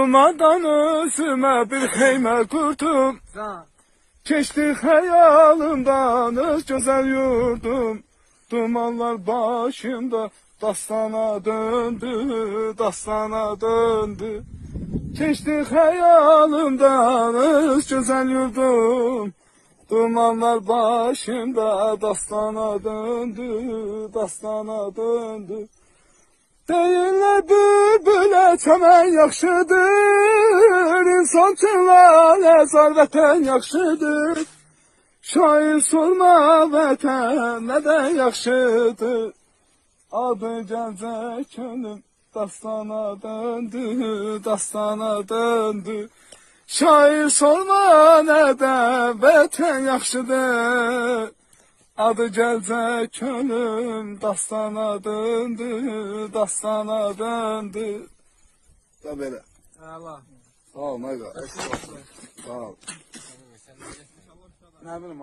Durmadan özüme bir heyme kurdum Sağ. Keçti hayalımdan öz güzel yurdum. Dumanlar başımda dastana döndü, dastana döndü. Keçti hayalımdan öz güzel yurdum. Dumanlar başımda dastana döndü, dastana döndü. Deyirlər bülbülə çəmən yaxşıdır, insan üçün lalə zar vətən yaxşıdır. Şair sorma vətən nədən yaxşıdır. Adı gəncə könlüm dastana döndü, dastana döndü. Şair sorma nədən vətən yaxşıdır. Adı gəlcə könlüm dastana döndü, dastana döndü. Oh Allah. Sağ. Sağ ol. Ne bileyim